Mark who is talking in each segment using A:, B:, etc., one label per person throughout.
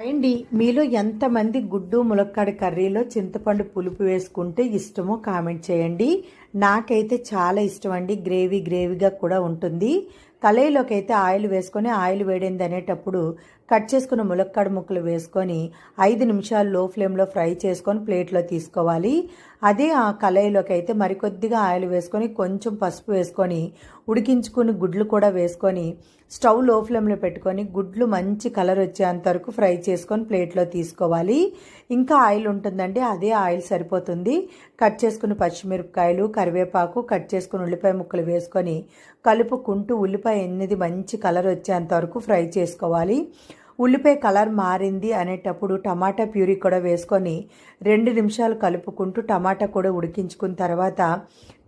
A: అండి మీలో ఎంతమంది గుడ్డు ములక్కాడ కర్రీలో చింతపండు పులుపు వేసుకుంటే ఇష్టమో కామెంట్ చేయండి. నాకైతే చాలా ఇష్టం అండి. గ్రేవీ గ్రేవీగా కూడా ఉంటుంది. కళాయిలోకి అయితే ఆయిల్ వేసుకొని ఆయిల్ వేడింది అనేటప్పుడు కట్ చేసుకున్న ములక్కాడ ముక్కలు వేసుకొని ఐదు నిమిషాలు లో ఫ్లేమ్లో ఫ్రై చేసుకొని ప్లేట్లో తీసుకోవాలి. అదే ఆ కళాయిలోకి అయితే మరికొద్దిగా ఆయిల్ వేసుకొని కొంచెం పసుపు వేసుకొని ఉడికించుకుని గుడ్లు కూడా వేసుకొని స్టవ్లో ఫ్లేమ్లో పెట్టుకొని గుడ్లు మంచి కలర్ వచ్చేంత వరకు ఫ్రై చేసుకొని ప్లేట్లో తీసుకోవాలి. ఇంకా ఆయిల్ ఉంటుందండి అదే ఆయిల్ సరిపోతుంది. కట్ చేసుకుని పచ్చిమిరపకాయలు కరివేపాకు కట్ చేసుకుని ఉల్లిపాయ ముక్కలు వేసుకొని కలుపుకుంటూ ఉల్లిపాయ ఎనిమిది మంచి కలర్ వచ్చేంత వరకు ఫ్రై చేసుకోవాలి. ఉల్లిపాయ కలర్ మారింది అనేటప్పుడు టమాటా ప్యూరీ కూడా వేసుకొని రెండు నిమిషాలు కలుపుకుంటూ టమాటా కూడా ఉడికించుకున్న తర్వాత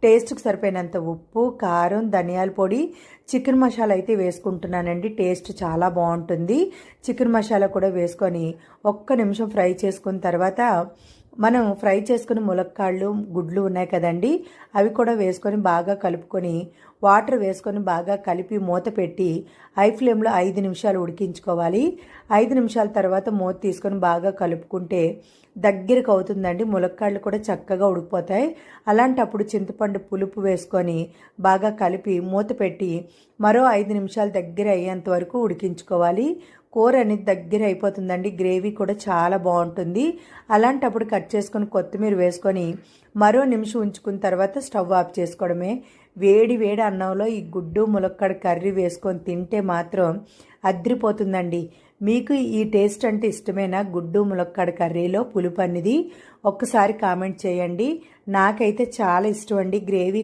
A: టేస్ట్కి సరిపోయినంత ఉప్పు కారం ధనియాల పొడి చికెన్ మసాలా అయితే వేసుకుంటున్నానండి. టేస్ట్ చాలా బాగుంటుంది. చికెన్ మసాలా కూడా వేసుకొని ఒక్క నిమిషం ఫ్రై చేసుకున్న తర్వాత మనం ఫ్రై చేసుకుని ములక్కాళ్ళు గుడ్లు ఉన్నాయి కదండి అవి కూడా వేసుకొని బాగా కలుపుకొని వాటర్ వేసుకొని బాగా కలిపి మూత పెట్టి హై ఫ్లేమ్లో ఐదు నిమిషాలు ఉడికించుకోవాలి. ఐదు నిమిషాల తర్వాత మూత తీసుకొని బాగా కలుపుకుంటే దగ్గరకు అవుతుందండి. ములక్కాళ్ళు కూడా చక్కగా ఉడికిపోతాయి. అలాంటప్పుడు చింతపండు పులుపు వేసుకొని బాగా కలిపి మూత పెట్టి మరో ఐదు నిమిషాలు దగ్గర అయ్యేంత వరకు ఉడికించుకోవాలి. కూర అనేది దగ్గర అయిపోతుందండి. గ్రేవీ కూడా చాలా బాగుంటుంది. అలాంటప్పుడు కట్ చేసుకొని కొత్తిమీర వేసుకొని మరో నిమిషం ఉంచుకున్న తర్వాత స్టవ్ ఆఫ్ చేసుకోవడమే. వేడి వేడి అన్నంలో ఈ గుడ్డు ములక్కడ కర్రీ వేసుకొని తింటే మాత్రం అద్రిపోతుందండి. మీకు ఈ టేస్ట్ అంటే ఇష్టమేనా? గుడ్డు ములక్కడ కర్రీలో పులుపు అనేది ఒక్కసారి కామెంట్ చేయండి. నాకైతే చాలా ఇష్టం అండి. గ్రేవీ